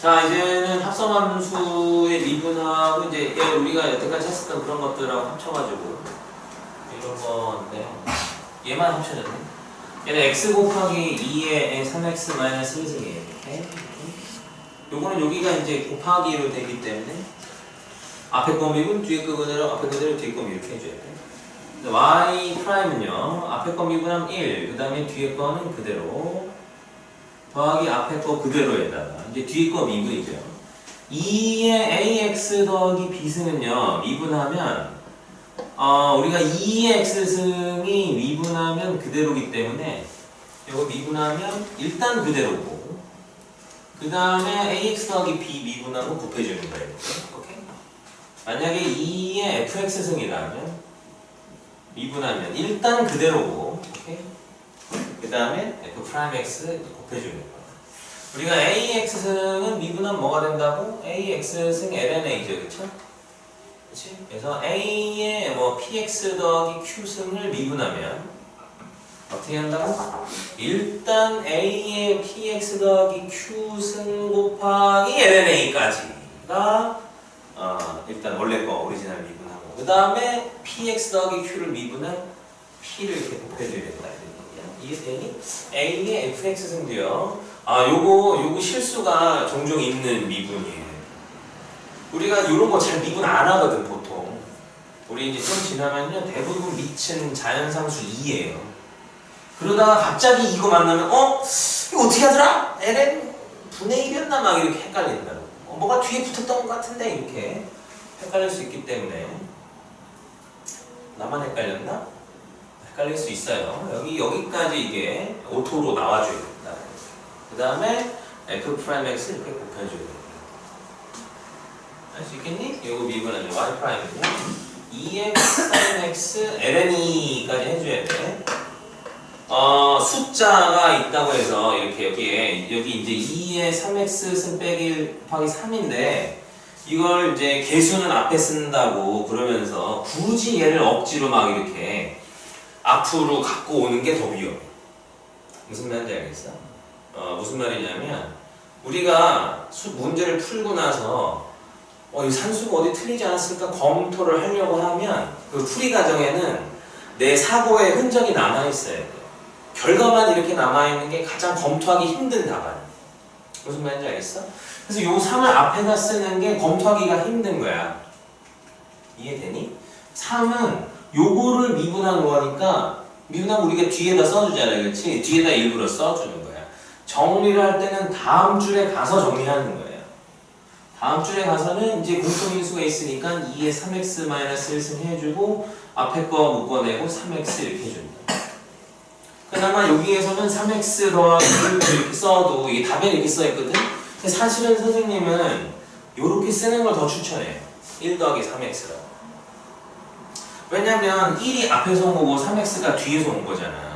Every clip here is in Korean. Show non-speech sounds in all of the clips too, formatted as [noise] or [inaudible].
자 이제는 합성함수의 미분하고 이제 얘 우리가 여태까지 했었던 그런 것들하고 합쳐가지고 이런 건데요. 얘만 합쳐졌네. 얘는 x 곱하기 2의 3x 마이너스 1승이에요. 이렇게. 요거는 여기가 이제 곱하기로 되기 때문에 앞에 거 미분 뒤에 거 그대로 앞에 그대로 뒤에 거 이렇게 해줘야 돼. y 프라임은요 앞에 거 미분하면 1, 그 다음에 뒤에 거는 그대로 더하기 앞에 거 그대로에다가 이제 뒤에 거 미분이죠. 2의 ax 더하기 b승은요 미분하면 어, 우리가 2의 x승이 미분하면 그대로기 때문에 이거 미분하면 일단 그대로고 그 다음에 ax 더하기 b 미분하고 곱해주는 거예요. 오케이? 만약에 2의 fx승이라면 미분하면 일단 그대로고 오케이? 그 다음에 f 프라임 x 곱해주는 거예요. 우리가 ax승은 미분하면 뭐가 된다고? ax승 lna죠, 그쵸? 그치? 그래서 a의 뭐 px 더하기 q승을 미분하면 어떻게 한다고? 일단 a의 px 더하기 q승 곱하기 lna까지가 어, 일단 원래 거 오리지널 미분하고 그 다음에 px 더하기 q를 미분한 p를 이렇게 곱해줘야겠다 이해되니? a의 fx승도요 아 요거 요거 실수가 종종 있는 미분이에요. 우리가 이런 거 잘 미분 안 하거든 보통. 우리 이제 좀 지나면요 대부분 미친 자연상수 2예요. 그러다가 갑자기 이거 만나면 어? 이거 어떻게 하더라? ln 분의 1이었나? 막 이렇게 헷갈린다고. 어, 뭐가 뒤에 붙었던 것 같은데? 이렇게 헷갈릴 수 있기 때문에. 나만 헷갈렸나? 헷갈릴 수 있어요. 여기 여기까지 이게 오토로 나와줘야 된다 그 다음에 f 프라임 x 이렇게 곱해줘야 돼할수 있겠니? 이거 미분하면 y 프라임은요 2x sin x ln이까지 해줘야 돼 어, 숫자가 있다고 해서 이렇게 여기에 여기 이제 2의 3x 승 빼기 1 곱하기 3인데 이걸 이제 개수는 앞에 쓴다고 그러면서 굳이 얘를 억지로 막 이렇게 앞으로 갖고 오는 게 더 위험해. 무슨 말인지 알겠어? 어, 무슨 말이냐면 우리가 수, 문제를 풀고 나서 어, 이 산수가 어디 틀리지 않았을까 검토를 하려고 하면 그 풀이 과정에는 내 사고의 흔적이 남아 있어야 돼. 결과만 이렇게 남아있는 게 가장 검토하기 힘든 답안. 무슨 말인지 알겠어? 그래서 요 3을 앞에다 쓰는 게 검토하기가 힘든 거야. 이해되니? 3은 요거를 미분한 거니까 미분하면 우리가 뒤에다 써주잖아요. 그렇지? 뒤에다 일부러 써주는. 정리를 할 때는 다음 줄에 가서 정리하는 거예요. 다음 줄에 가서는 이제 공통인수가 있으니까 2에 3x-1승 해주고 앞에 거 묶어내고 3x 이렇게 해준다. 그나마 여기에서는 3x 더하기 1 이렇게 써도 이게 답에 이렇게 써있거든? 근데 사실은 선생님은 이렇게 쓰는 걸 더 추천해요 1 더하기 3x라고 왜냐면 1이 앞에서 온 거고 3x가 뒤에서 온 거잖아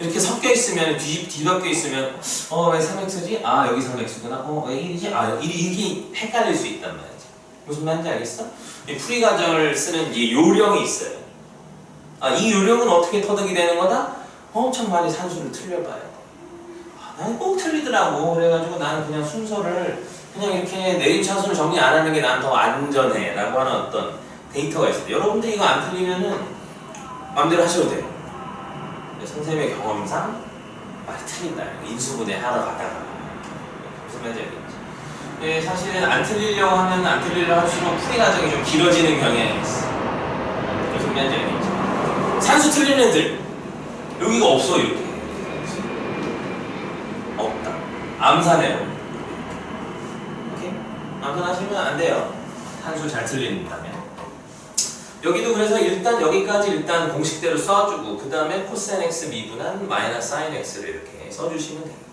이렇게 섞여 있으면 뒤, 뒤바뀌어 있으면 어왜 3x지? 아 여기 3x구나 어왜 1이지? 아 1이 이렇게 헷갈릴 수 있단 말이지 무슨 말인지 알겠어? 이 풀이 과정을 쓰는 이 요령이 있어요 아 이 요령은 어떻게 터득이 되는 거다? 엄청 많이 산수를 틀려봐야 돼. 아, 나는 꼭 틀리더라고. 그래가지고 나는 그냥 순서를 그냥 이렇게 내림차순을 정리 안 하는 게 난 더 안전해. 라고 하는 어떤 데이터가 있어요. 여러분들 이거 안 틀리면은 마음대로 하셔도 돼요. 선생님의 경험상 많이 틀린다. 인수분해 하러 가다가. 무슨 말인지 알겠지? 예, 사실은 안 틀리려고 하면 안 틀리려고 할수록 풀이 과정이 좀 길어지는 경향이 있어. 무슨 말인지 알겠지? 산수 틀리는 애들 여기가 없어 이렇게 없다 암산해요 오케이? 암산하시면 안 돼요 한수 잘 틀린다면 여기도 그래서 일단 여기까지 일단 공식대로 써주고 그 다음에 코사인 x 미분한 마이너스 사인 x를 이렇게 써주시면 됩니다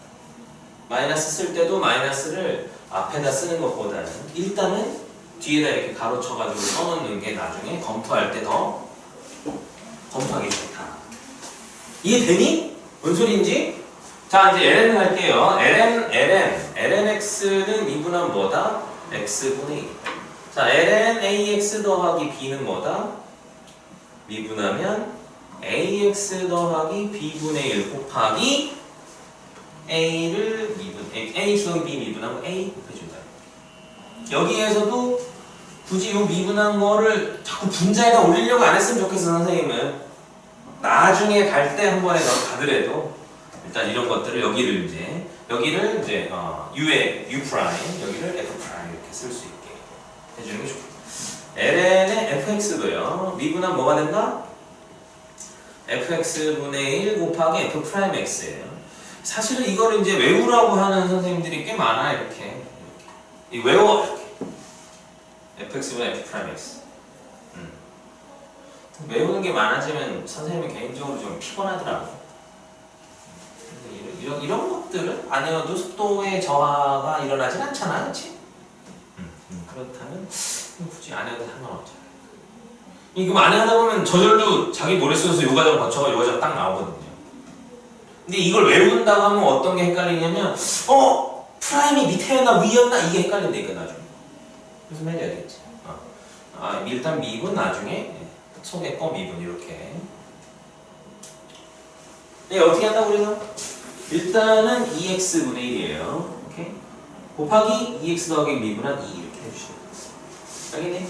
마이너스 쓸 때도 마이너스를 앞에다 쓰는 것보다는 일단은 뒤에다 이렇게 가로쳐가지고 써놓는 게 나중에 검토할 때 더 검토하기 좋다 이해되니? 뭔 소리인지? 자 이제 ln 할게요. ln, ln, lnx는 미분하면 뭐다? x분의 1. 자 ln ax 더하기 b는 뭐다? 미분하면 ax 더하기 b분의 1 곱하기 a를 미분, a 더하기 b 미분하고 a 곱해준다. 여기에서도 굳이 요 미분한 거를 자꾸 분자에다 올리려고 안 했으면 좋겠어 선생님은 나중에 갈 때 한 번에 더 가더라도 일단 이런 것들을 여기를 이제 여기를 이제 어, u의 u 프라임 여기를 f 프라임 이렇게 쓸 수 있게 해주는 게 좋고. Ln의 fx도요. 미분한 뭐가 된다? fx분의 1 곱하기 f 프라임 x예요. 사실은 이거를 이제 외우라고 하는 선생님들이 꽤 많아 이렇게. 이 외워 이렇게. fx분의 f 프라임 x. 음. 외우는 게 많아지면 선생님이 개인적으로 좀 피곤하더라고 근데 이런, 이런, 안 외워도 속도의 저하가 일어나진 않잖아? 음, 음, 그렇다면 굳이 안 해도 상관없잖아 이거 안 하다 보면 저절로 자기 머릿속에서 요 과정 거쳐가 요 과정 딱 나오거든요 근데 이걸 외운다고 하면 어떤 게 헷갈리냐면 어? 프라임이 밑에였나 위였나 이게 헷갈린다니까 나중에 말인지 알겠지? 어. 아, 일단 미분 나중에 속에 거 미분 이렇게 네, 어떻게 한다고 그래서? 일단은 2x분의 1이에요 오케이? 곱하기 2x 더하기 미분한 2 이렇게 해주시면 알겠니?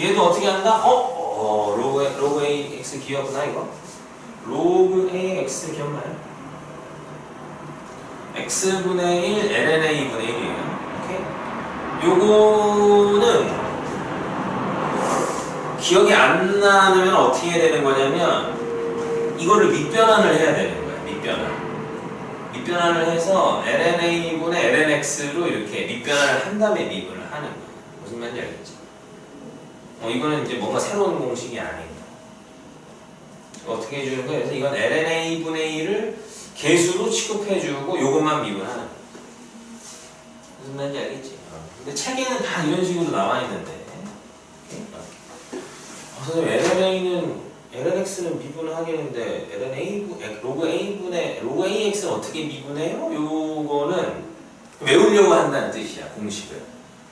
얘도 어떻게 한다? 어? 어 로그, A- 로그 ax 기억나 이거? 로그 ax 기억나요? x분의 1 lna분의 1이에요 오케이? 요거는 기억이 안 나면 어떻게 해야 되는 거냐면 이거를 밑변환을 해야 되는 거야 밑변환 밑변환을 해서 lna분의 lnx로 이렇게 밑변환을 한 다음에 미분을 하는 거야 무슨 말인지 알겠지? 어, 이거는 이제 뭔가 새로운 공식이 아니다 어떻게 해주는 거야? 그래서 이건 lna분의 1을 개수로 취급해주고 요것만 미분하는 무슨 말인지 알겠지? 어. 근데 책에는 다 이런 식으로 나와 있는데 아, 선생님 LNA는 LNX는 미분을 하겠는데 LNA 분 로그 A분의 로그 AX는 어떻게 미분해요? 요거는 외우려고 한다는 뜻이야 공식을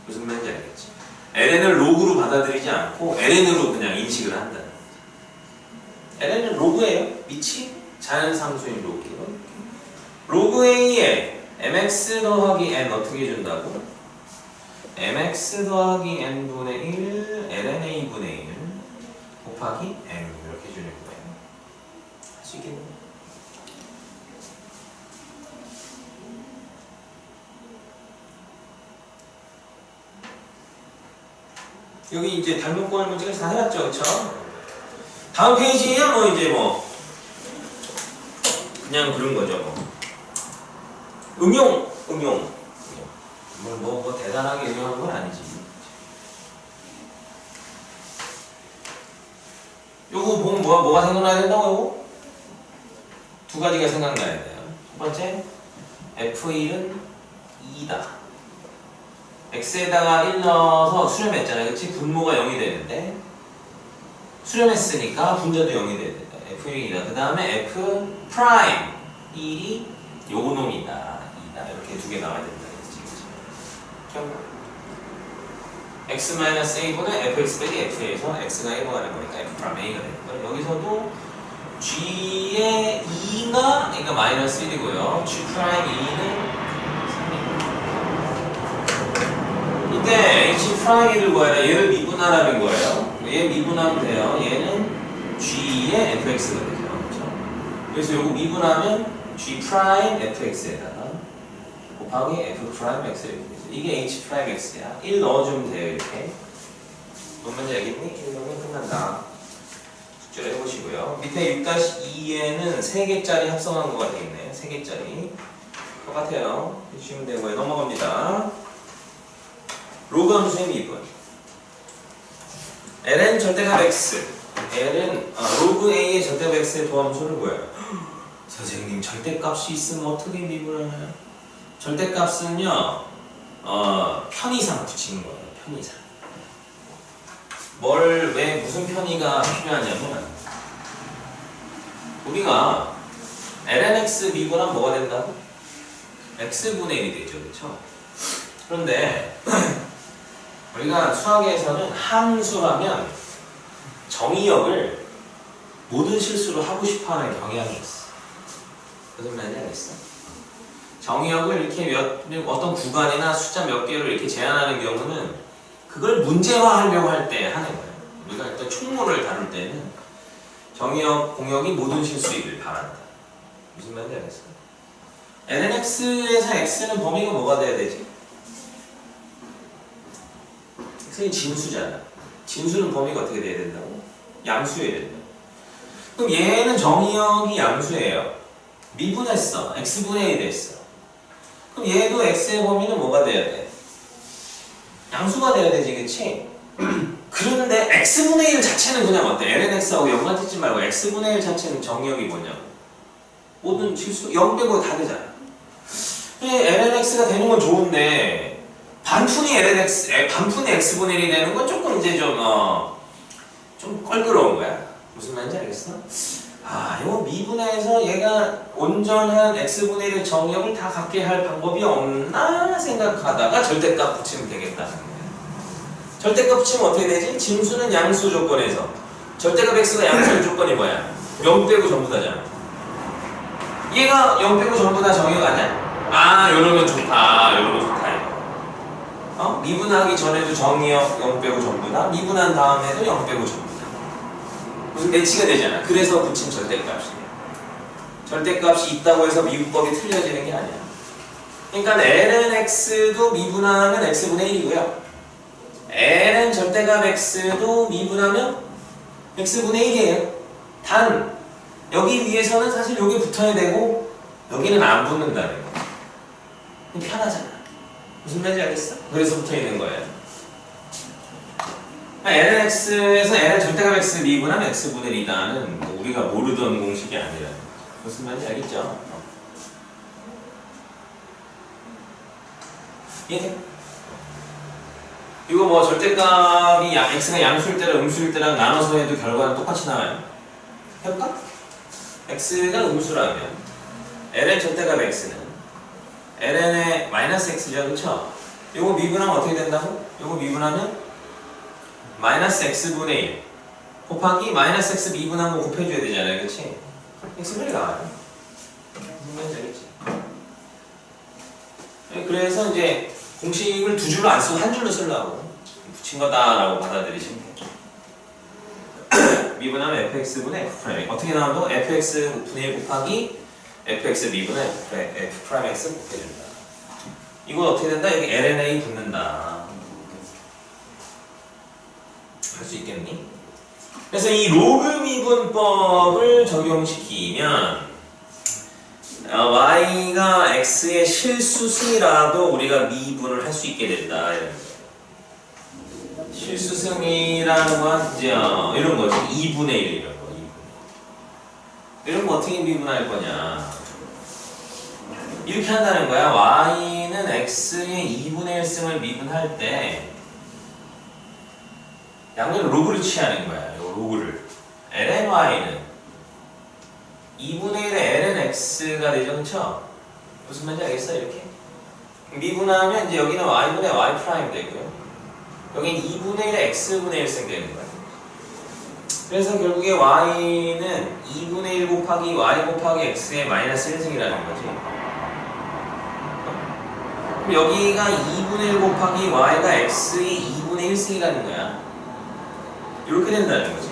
무슨 말인지 알겠지? LN을 로그로 받아들이지 않고 LN으로 그냥 인식을 한다는 거지. LN은 로그예요 미치 자연상수인 로그예요 로그 A에 mx 더하기 n 어떻게 준다고? mx 더하기 n분의 1 lna분의 1 곱하기 n 이렇게 주는 거예요. 할 수 있겠네요. 여기 이제 닮은꼴 문제를 다 해봤죠, 그쵸? 다음 페이지에야 뭐 이제 뭐 그냥 그런 거죠, 뭐. 응용, 응용. 뭐, 뭐, 뭐 대단하게 응용한 건 아니지. 요거 보면 뭐가, 뭐가 생각나야 된다고, 요거? 두 가지가 생각나야 돼요. 첫 번째, F1은 2다. X에다가 1 넣어서 수렴했잖아요. 그치? 분모가 0이 되는데, 수렴했으니까 분자도 0이 돼야 된다. F1이 2다. 그 다음에 F 프라임 1이 요 놈이다. 2다. 이렇게 두 개 나와야 된다. 그치? 그치? x-a분의 fx 빼기 f에서 x가 1로 가는 거니까 f 프라임 a가 되는 거예요. 여기서도 g의 2가 그러니까 마이너스 1이고요. g 프라임 2는 3이고 이때 h 프라임 1을 구하라. 얘를 미분하라는 거예요. 얘 미분하면 돼요. 얘는 g의 fx가 되죠. 그렇죠? 그래서 요거 미분하면 g 프라임 fx에다가 곱하기 f 프라임 x 이렇게 되죠. 이게 h 프라임 x야. 1 넣어주면 돼요, 이렇게. 뭔 말인지 알겠니? 1 넣으면 끝난다. 숙제를 해보시고요. 밑에 6-2에는 3개짜리 합성한 거가 되겠네요. 3개짜리. 똑같아요. 해주시면 되고요. 넘어갑니다. 로그 함수의 미분. ln 절대값 x. ln 아, 로그 a의 절대값 x의 도함수를 뭐예요? 선생님 절대값이 있으면 어떻게 미분을 해요? 절대값은요 어, 편의상 붙이는 거예요 편의상 뭘 왜 무슨 편의가 필요하냐면 우리가 lnx 미분하면 뭐가 된다고? x분의 1이 되죠 그렇죠? 그런데 [clears throat] 우리가 수학에서는 함수라면 정의역을 모든 실수를 하고 싶어하는 경향이 있어 무슨 말인지 알겠어? 정의역을 이렇게 몇 어떤 구간이나 숫자 몇 개를 이렇게 제한하는 경우는 그걸 문제화하려고 할 때 하는 거예요. 우리가 어떤 총론을 다룰 때는 정의역 공역이 모든 실수이길 바란다. 무슨 말인지 알겠어요? lnx에서 x는 범위가 뭐가 돼야 되지? X는 진수잖아. 진수는 범위가 어떻게 돼야 된다고? 양수여야 된다. 그럼 얘는 정의역이 양수예요. 미분했어. x분의 1 됐어. 그럼 얘도 x의 범위는 뭐가 돼야 돼? 양수가 돼야 되지, 그치? [clears throat] 그런데 x분의 1 자체는 그냥 어때? lnx하고 0만 찍지 말고 x분의 1 자체는 정의역이 뭐냐고. 모든 실수 0 빼고 다 되잖아. lnx가 되는 건 좋은데 반푼이 lnx, 에, 반푼이 x분의 1이 되는 건 조금 이제 좀, 어, 좀 껄끄러운 거야. 무슨 말인지 알겠어? 아, 이거 미분해서 얘가 온전한 x분의 1의 정역을 다 갖게 할 방법이 없나 생각하다가 절대값 붙이면 되겠다. 절대값 붙이면 어떻게 되지? 진수는 양수 조건에서 절대값 x가 양수의 [laughs] 조건이 뭐야? 0 빼고 전부 다잖아. 얘가 0 빼고 전부 다 정역 아니야? 아, 이러면 좋다. 이러면 좋다. 어? 미분하기 전에도 정의역 0 빼고 전부 다, 미분한 다음에도 0 빼고 전부 다. 무슨 매치가 되잖아. 그래서 붙인 절대값이에요. 절대값이 있다고 해서 미분법이 틀려지는 게 아니야. 그러니까 ln x도 미분하면 x분의 1이고요. ln 절대값 x도 미분하면 x분의 1이에요. 단 여기 위에서는 사실 여기 붙어야 되고 여기는 안 붙는다는 거. 편하잖아. 무슨 말인지 알겠어? 그래서 붙어 있는 거예요. lnx에서 ln 절대값 x 미분하면 x분의 2다는 뭐 우리가 모르던 공식이 아니라 무슨 말인지 알겠죠? 이해돼? 이거 뭐 절대값이 양- x가 양수일 때랑 음수일 때랑 나눠서 해도 결과는 똑같이 나와요. 해볼까? x가 음수라면 ln 절대값 x는 ln의 마이너스 x죠, 그렇죠? 요거 미분하면 어떻게 된다고? 요거 미분하면 마이너스 x분의 1 곱하기 마이너스 x 미분한 거 곱해줘야 되잖아요, 그렇지? x분의 1 나와요. 말인지 알겠지? 네, 그래서 이제 공식을 두 줄로 안 쓰고 한 줄로 쓰려고 붙인 거다라고 받아들이시면 돼요. [clears throat] 미분하면 fx분의 f 프라임 어떻게 나와도 fx 분의 1 곱하기 fx 미분의 f, 프라임 x 곱해준다. 이건 어떻게 된다? 여기 lna 붙는다. 할 수 있겠니? 그래서 이 로그 미분법을 적용시키면 어, y가 x의 실수승이라도 우리가 미분을 할 수 있게 된다. 실수승이라는 건 이제 어, 이런 거죠. 2분의 1 이런 거. 2분의 1. 이런 거 어떻게 미분할 거냐? 이렇게 한다는 거야. y는 x의 2분의 1승을 미분할 때 양면 로그를 취하는 거야. 요 로그를. lny는 2분의 1의 ln x가 되죠, 그쵸? 무슨 말인지 알겠어, 이렇게? 미분하면 이제 여기는 y분의 y 프라임 되고요. 여기는 2분의 1의 x분의 1승 되는 거야. 그래서 결국에 y는 2분의 1 곱하기 y 곱하기 x의 마이너스 1승이라는 거지. 그럼 여기가 2분의 1 곱하기 y가 x의 2분의 1승이라는 거야. 이렇게 된다는 거지.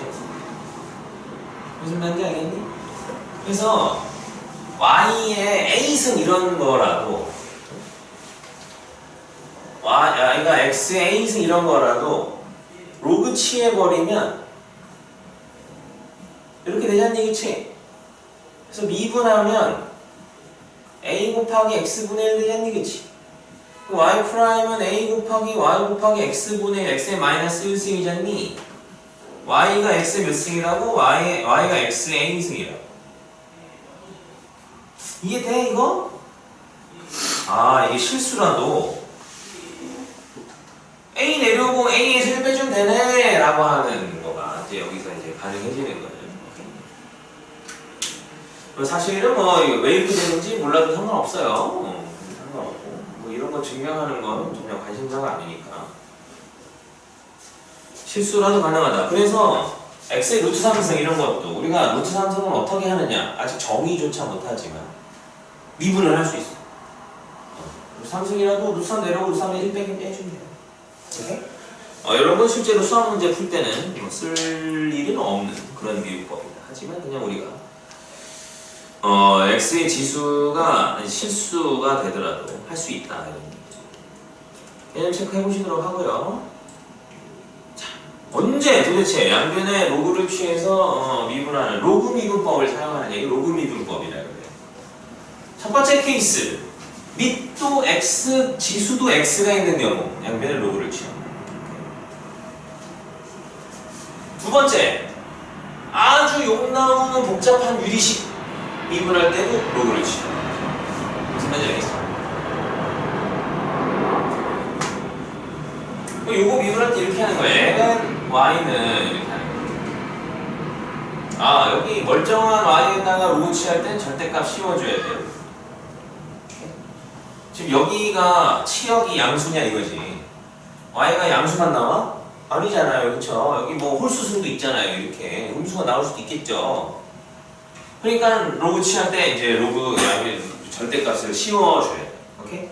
무슨 말인지 알겠니? 그래서 y의 a승 이런 거라도 y, 그러니까 x의 a승 이런 거라도 로그 취해버리면 이렇게 않니 그치? 그래서 미분하면 a 곱하기 x분의 1 되지 않니 그치? 그 y 프라임은 a 곱하기 y 곱하기 x분의 1 x의 마이너스 1승이잖니? y가 x의 몇 승이라고? y, y가 x의 a승이라고 이게 돼 이거? 아 이게 실수라도 A 내려오고 A에서 1 빼주면 되네 라고 하는 거가 이제 여기서 이제 가능해지는 그리고 사실은 뭐 왜 이렇게 되는지 몰라도 상관없어요. 어, 상관없고. 뭐 이런 거 증명하는 건 전혀 관심사가 아니니까. 실수라도 가능하다. 그래서 x의 루트 3승 이런 것도 우리가 루트 3승을 어떻게 하느냐. 아직 정의조차 못하지만 미분을 할 수 있어. 3승이라도 루트3 내려오고 루트3에 1 빼긴 빼주면 돼요. 어, 건 실제로 수학 문제 풀 때는 뭐쓸 일은 없는 그런 미분법이다. 하지만 그냥 우리가 어, x의 지수가 실수가 되더라도 할 수 있다. 개념 체크해 보시도록 하고요. 자, 언제 도대체 양변의 로그를 취해서 어, 미분하는 로그 미분법을 사용하는 얘기 로그 미분법이라 그래요. 첫 번째 케이스 및또 x 지수도 x가 있는 경우 양변의 로그를 취합니다. 두 번째 아주 욕 나오는 복잡한 유리식 미분할 때도 로그를 취합니다. 무슨 말인지 알겠어요? 그럼 요거 미분할 때 이렇게 하는 거예요. ln y는 이렇게 하는 거예요. 아 여기 멀쩡한 y에다가 로그 취할 땐 절대값 씌워줘야 돼요. 지금 여기가 치역이 양수냐 이거지. y가 양수만 나와? 아니잖아요, 그렇죠? 여기 뭐 홀수승도 있잖아요, 이렇게 음수가 나올 수도 있겠죠. 그러니까 로그 취할 때 이제 로그 양의 절대값을 씌워줘야 돼. 오케이?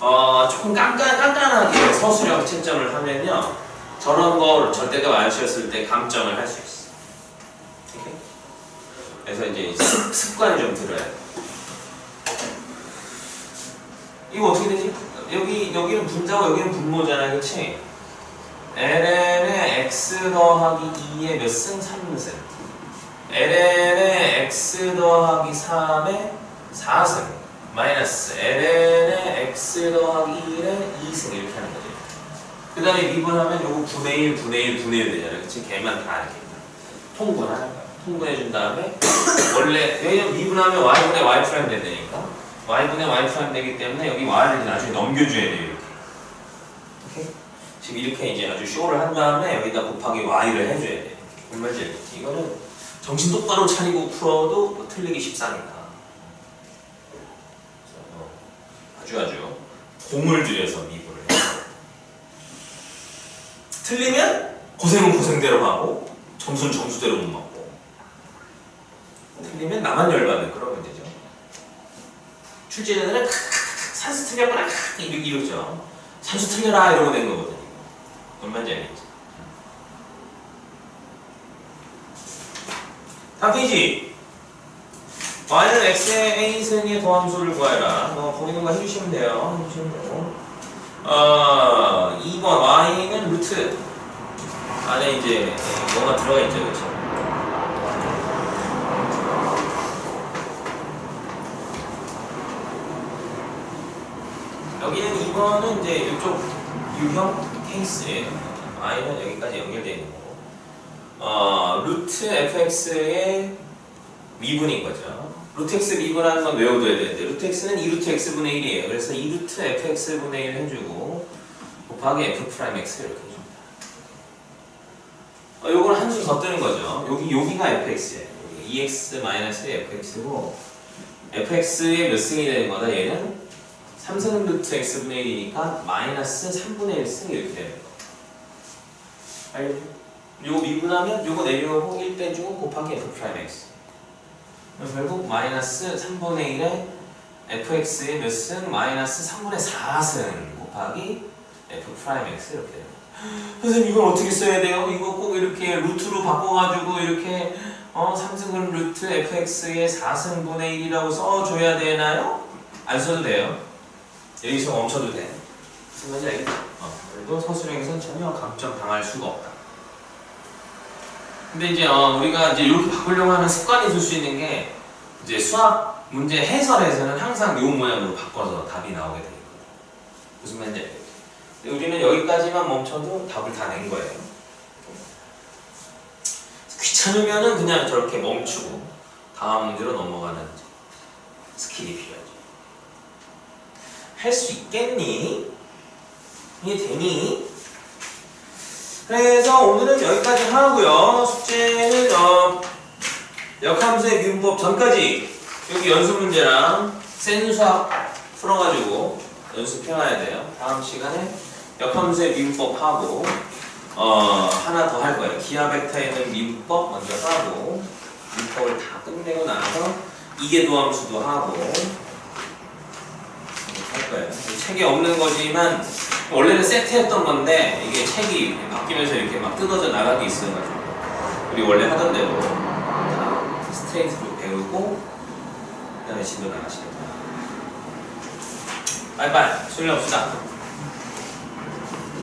어, 조금 깐깐, 깐깐하게 서술형 채점을 하면요. 저런 거 절대값 안 씌웠을 때 감점을 할 수 있어. 오케이? 그래서 이제 습, 습관을 좀 들어야 돼. 이거 어떻게 되지? 여기, 여기는 분자고 여기는 분모잖아요, 그치? ln의 x 더하기 2의 몇 승? 3승. Ln의 x 더하기 3의 4승. 마이너스 ln의 x 더하기 1의 2승 이렇게 하는 거지. 그 다음에 미분하면 요거 9의 1, 9의 1, 9의 1 되잖아요. 그치? 걔만 다 이렇게 통분하는 거야. 통분해준 다음에 [coughs] 원래 왜냐면 미분하면 y분의 y 프라임 된다니까 y분의 y 프라임 되기 때문에 여기 y를 나중에 넘겨줘야 돼요. 이렇게. 오케이? 지금 이렇게 이제 아주 쇼를 한 다음에 여기다 곱하기 y를 해줘야 돼. 뭔 말인지 알겠지? 이거는 정신 똑바로 차리고 풀어도 뭐 틀리기 쉽사니까. 아주 아주 공을 들여서 해. 틀리면 고생은 고생대로 하고 점수는 점수대로 못 먹고 틀리면 나만 열받는 그런 문제죠. 출제자들은 산수 틀렸구나 이렇게 이러죠. 산수 틀려라 이러고 된 거거든요. 뭔 말인지 알겠지? 페이지 y는 x의 a승의 더함수를 구하라 뭐 보이는 거 해주시면 돼요 해주시면 되고 어 2번 y는 루트 안에 이제 뭐가 들어가 있죠 그렇죠? 여기는 2번은 이제 이쪽 유형 케이스예요. y는 여기까지 연결되어 있는 거고. 어, 루트 fx의 미분인 거죠. 루트 x 미분하는 건 외워둬야 되는데 루트 x는 2루트 x분의 1이에요. 그래서 2루트 fx분의 1 해주고 곱하기 f 프라임 x 이렇게 해줍니다. 어, 요건 한 수 더 뜨는 거죠. 여기 여기가 fx예요. 여기 2x 마이너스 fx고 fx의 몇 승이 되는 거다 얘는 3승 루트 x분의 1이니까 마이너스 3분의 1승 이렇게 되는 거. 알죠? 요거 미분하면 요거 내려오고 1 빼주고 곱하기 f 프라임 x. 결국 마이너스 3분의 1에 fx의 몇 승? 마이너스 3분의 4승 곱하기 f 프라임 x 이렇게 돼요. 선생님 이걸 어떻게 써야 돼요? 이거 꼭 이렇게 루트로 바꿔가지고 이렇게 어 3승은 루트 fx의 4승분의 1이라고 써줘야 되나요? 안 써도 돼요. 여기서 멈춰도 돼. 무슨 말인지 알겠죠? 어, 그래도 서술형에서는 전혀 감점 당할 수가 없다. 근데 이제 어, 우리가 이제 이렇게 바꾸려고 하는 습관이 있을 수 있는 게 이제 수학 문제 해설에서는 항상 요 모양으로 바꿔서 답이 나오게 되거든요. 무슨 말인지 알겠죠? 근데 우리는 여기까지만 멈춰도 답을 다 낸 거예요. 귀찮으면은 그냥 저렇게 멈추고 다음 문제로 넘어가는 스킬이 필요하죠. 할 수 있겠니? 이게 되니? 그래서 오늘은 여기까지 하고요. 숙제는 어, 역함수의 미분법 전까지 여기 연습 문제랑 센 수학 풀어가지고 연습해놔야 돼요. 다음 시간에 역함수의 미분법 하고 어, 하나 더 할 거예요. 기하 벡터에 있는 미분법 먼저 하고 미분법을 다 끝내고 나서 이계도함수도 하고 할 거예요. 책에 없는 거지만 원래는 세트였던 건데 이게 책이 바뀌면서 이렇게 막 뜯어져 나가게 있어가지고 우리 원래 하던 대로 다 스트레이트로 배우고 그다음에 진도 나가시겠다. 빠이빠이. 수련 없시다.